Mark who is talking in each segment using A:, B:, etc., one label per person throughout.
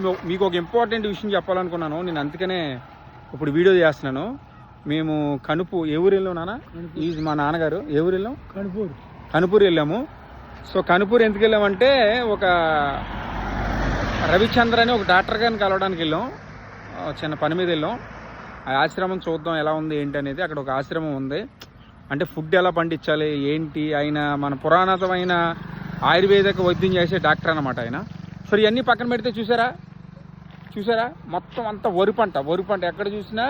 A: మీకు ఒక ఇంపార్టెంట్ విషయం చెప్పాలనుకున్నాను. నేను అందుకనే ఇప్పుడు వీడియో చేస్తున్నాను. మేము కనుపు ఏ ఊరు వెళ్ళాం నాన్న ఈజ్ మా నాన్నగారు ఏ ఊరు వెళ్ళాం
B: కనుపూరు.
A: కనుపూర్ వెళ్ళాము. సో కనుపూర్ ఎందుకు వెళ్ళామంటే ఒక రవిచంద్ర అని ఒక డాక్టర్ గారిని కలవడానికి వెళ్ళాం. చిన్న పని మీద వెళ్ళాం. ఆ ఆశ్రమం చూద్దాం ఎలా ఉంది ఏంటి అనేది అక్కడ ఒక ఆశ్రమం ఉంది. అంటే ఫుడ్ ఎలా పండించాలి ఏంటి? ఆయన మన పురాణతమైన ఆయుర్వేదిక వైద్యం చేసే డాక్టర్ అనమాట ఆయన. సరే ఇవన్నీ పక్కన పెడితే చూసారా? చూసారా? మొత్తం అంతా వరి పంట వరి పంట. ఎక్కడ చూసినా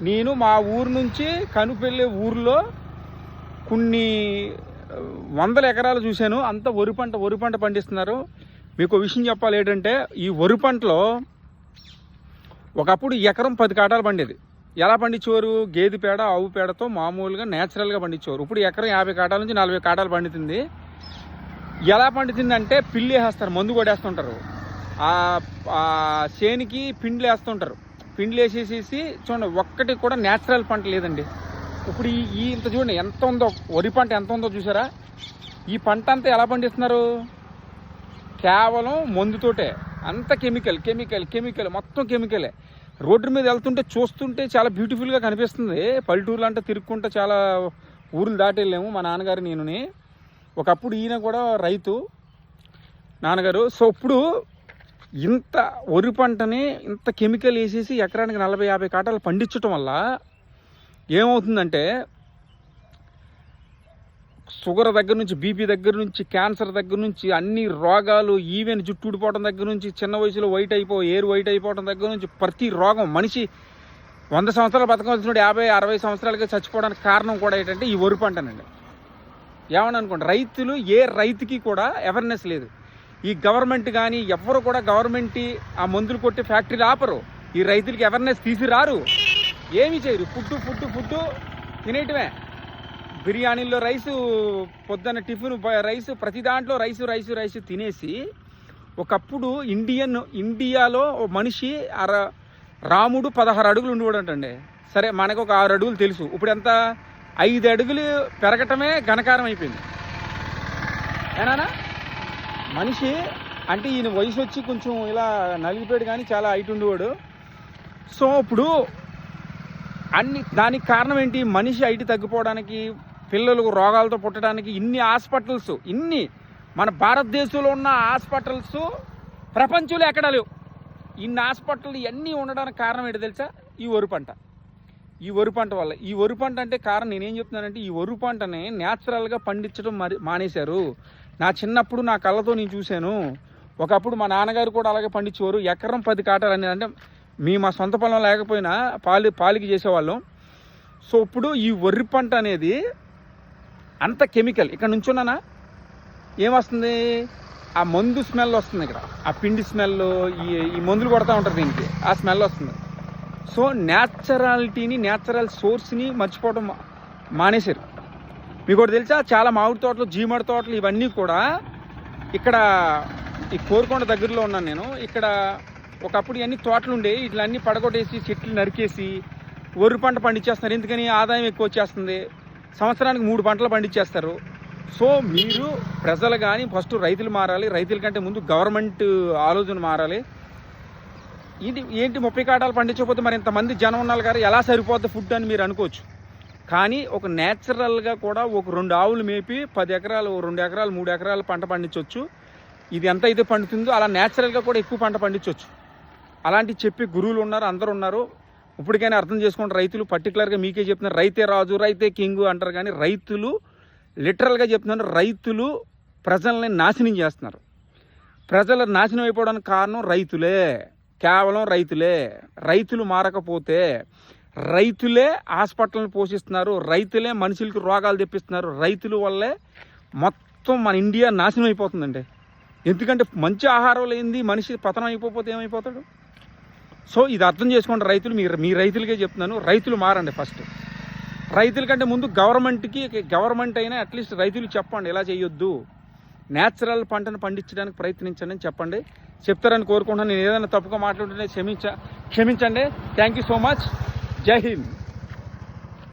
A: నేను మా ఊరు నుంచి కనుపెళ్ళే ఊర్లో కొన్ని వందల ఎకరాలు చూశాను. అంత వరి పంట వరి పంట పండిస్తున్నారు. మీకు విషయం చెప్పాలి ఏంటంటే ఈ వరి పంటలో ఒకప్పుడు ఎకరం పది కాటాలు పండేది. ఎలా పండించేవారు? గేదె పేడ ఆవు పేడతో మామూలుగా నేచురల్గా పండించేవారు. ఇప్పుడు ఎకరం యాభై కాటాల నుంచి నలభై కాటాలు పండుతుంది. ఎలా పండుతుందంటే పిల్లి వేస్తారు మందు కొడేస్తుంటారు ఆ చేనికి పిండ్లు వేస్తుంటారు. పిండ్లు వేసేసేసి చూడండి ఒక్కటి కూడా నేచురల్ పంట లేదండి. ఇప్పుడు ఈ ఇంత చూడండి ఎంత ఉందో వరి పంట ఎంత ఉందో చూసారా? ఈ పంట అంతా ఎలా పండిస్తున్నారు? కేవలం మందుతోటే అంత కెమికల్ కెమికల్ కెమికల్ మొత్తం కెమికలే రోడ్డు మీద వెళ్తుంటే చూస్తుంటే చాలా బ్యూటిఫుల్గా కనిపిస్తుంది. పల్లెటూర్లు అంటే తిరుక్కుంటే చాలా ఊర్లు దాటి వెళ్ళాము మా నాన్నగారు నేనుని. ఒకప్పుడు ఈయన కూడా రైతు నాన్నగారు. సో ఇప్పుడు ఇంత వరి పంటని ఇంత కెమికల్ వేసేసి ఎకరానికి నలభై యాభై కాటాలు పండించటం వల్ల ఏమవుతుందంటే షుగర్ దగ్గర నుంచి బీపీ దగ్గర నుంచి క్యాన్సర్ దగ్గర నుంచి అన్ని రోగాలు ఈవెన్ జుట్టు ఊడిపోవడం దగ్గర నుంచి చిన్న వయసులో వైట్ అయిపో ఏరు వైట్ అయిపోవడం దగ్గర నుంచి ప్రతి రోగం మనిషి వంద సంవత్సరాలు బతకవలసిన యాభై అరవై సంవత్సరాలకి చచ్చిపోవడానికి కారణం కూడా ఏంటంటే ఈ వరి పంటనండి. ఏమని అనుకోండి రైతులు ఏ రైతుకి కూడా అవేర్నెస్ లేదు. ఈ గవర్నమెంట్ కానీ ఎవ్వరు కూడా గవర్నమెంట్ ఆ మందులు కొట్టే ఫ్యాక్టరీలు ఆపరు. ఈ రైతులకి అవేర్నెస్ తీసిరారు ఏమి చేయరు. ఫుడ్ ఫుడ్ ఫుడ్ తినేయటమే. బిర్యానీలో రైసు పొద్దున్న టిఫిన్ రైసు ప్రతి దాంట్లో రైసు రైసు రైసు తినేసి ఒకప్పుడు ఇండియన్ ఇండియాలో ఓ మనిషి అర రాముడు పదహారు అడుగులు ఉండేవాడంటండి. సరే మనకు ఒక ఆరు అడుగులు తెలుసు. ఇప్పుడు ఎంత? ఐదు అడుగులు పెరగటమే ఘనకారం అయిపోయింది. ఏనానా? మనిషి అంటే ఈయన వయసు వచ్చి కొంచెం ఇలా నలిగిపోయాడు కానీ చాలా హైట్ ఉండేవాడు. సో ఇప్పుడు అన్ని దానికి కారణం ఏంటి? మనిషి హైట్ తగ్గిపోవడానికి పిల్లలకు రోగాలతో పుట్టడానికి ఇన్ని హాస్పిటల్స్ ఇన్ని మన భారతదేశంలో ఉన్న హాస్పిటల్స్ ప్రపంచంలో ఎక్కడా లేవు. ఇన్ని హాస్పిటల్ ఇవన్నీ ఉండడానికి కారణం ఏంటి తెలుసా? ఈ వరి పంట. ఈ వరి పంట వల్ల. ఈ వరి పంట అంటే కారణం నేనేం చెప్తున్నానంటే ఈ వరి పంటని న్యాచురల్గా పండించడం మరి మానేశారు. నా చిన్నప్పుడు నా కళ్ళతో నేను చూశాను. ఒకప్పుడు మా నాన్నగారు కూడా అలాగే పండించేవారు. ఎకరం పది కాటాలు అనేది అంటే మీ మా సొంత పొలం లేకపోయినా పాలి పాలికి చేసేవాళ్ళం. సో ఇప్పుడు ఈ వరి పంట అనేది అంత కెమికల్. ఇక్కడ నుంచున్నానా? ఏమొస్తుంది? ఆ మందు స్మెల్ వస్తుంది ఇక్కడ. ఆ పిండి స్మెల్ ఈ ఈ మందులు కొడతా ఉంటారు దీనికి. ఆ స్మెల్ వస్తుంది. సో న్యాచురాలిటీని న్యాచురల్ సోర్స్ని మర్చిపోవడం మానేశారు. మీకు ఒకటి తెలుసా? చాలా మామిడి తోటలు జీమడి తోటలు ఇవన్నీ కూడా ఇక్కడ ఈ కోరుకొండ దగ్గరలో ఉన్నాను నేను. ఇక్కడ ఒకప్పుడు ఇవన్నీ తోటలు ఉండే ఇట్లన్నీ పడగొట్టేసి చెట్లు నరికేసి వరి పంట పండించేస్తున్నారు. ఎందుకని? ఆదాయం ఎక్కువ వచ్చేస్తుంది. సంవత్సరానికి మూడు పంటలు పండించేస్తారు. సో మీరు ప్రజలు కానీ ఫస్ట్ రైతులు మారాలి. రైతుల కంటే ముందు గవర్నమెంట్ ఆలోచన మారాలి. ఇది ఏంటి ముప్పై కాటాలు పండించకపోతే మరి ఇంతమంది జనం ఉన్నారు కదా ఎలా సరిపోద్ది ఫుడ్ అని మీరు అనుకోవచ్చు. కానీ ఒక న్యాచురల్గా కూడా ఒక రెండు ఆవులు మేపి పది ఎకరాలు రెండు ఎకరాలు మూడు ఎకరాలు పంట పండించవచ్చు ఇది ఎంత అయితే పండుతుందో అలా న్యాచురల్గా కూడా ఎక్కువ పంట పండించవచ్చు అలాంటి చెప్పి గురువులు ఉన్నారు అందరు ఉన్నారు. ఇప్పటికైనా అర్థం చేసుకుంటే రైతులు పర్టికులర్గా మీకే చెప్తున్నారు రైతే రాజు రైతే కింగ్ అంటారు కానీ రైతులు లిటరల్గా చెప్తున్నారు రైతులు ప్రజల్ని నాశనం చేస్తున్నారు. ప్రజలు నాశనం అయిపోవడానికి కారణం రైతులే. కేవలం రైతులే. రైతులు మారకపోతే రైతులే హాస్పిటల్ని పోషిస్తున్నారు రైతులే మనుషులకి రోగాలు తెప్పిస్తున్నారు రైతుల వల్లే మొత్తం మన ఇండియా నాశనం అయిపోతుందండి. ఎందుకంటే మంచి ఆహారం లేనిది మనిషి పతనం అయిపోతే ఏమైపోతాడు? సో ఇది అర్థం చేసుకోండి రైతులు మీరు మీ రైతులకే చెప్తున్నాను. రైతులు మారండి ఫస్ట్. రైతుల కంటే ముందు గవర్నమెంట్కి గవర్నమెంట్ అయినా అట్లీస్ట్ రైతులు చెప్పండి ఇలా చేయొద్దు. న్యాచురల్ పంటను పండించడానికి ప్రయత్నించండి అని చెప్పండి. చెప్తారని కోరుకుంటున్నాను. నేను ఏదైనా తప్పుగా మాట్లాడుతుంటే క్షమించ క్షమించండి. థ్యాంక్ యూ సో మచ్ జై హింద్.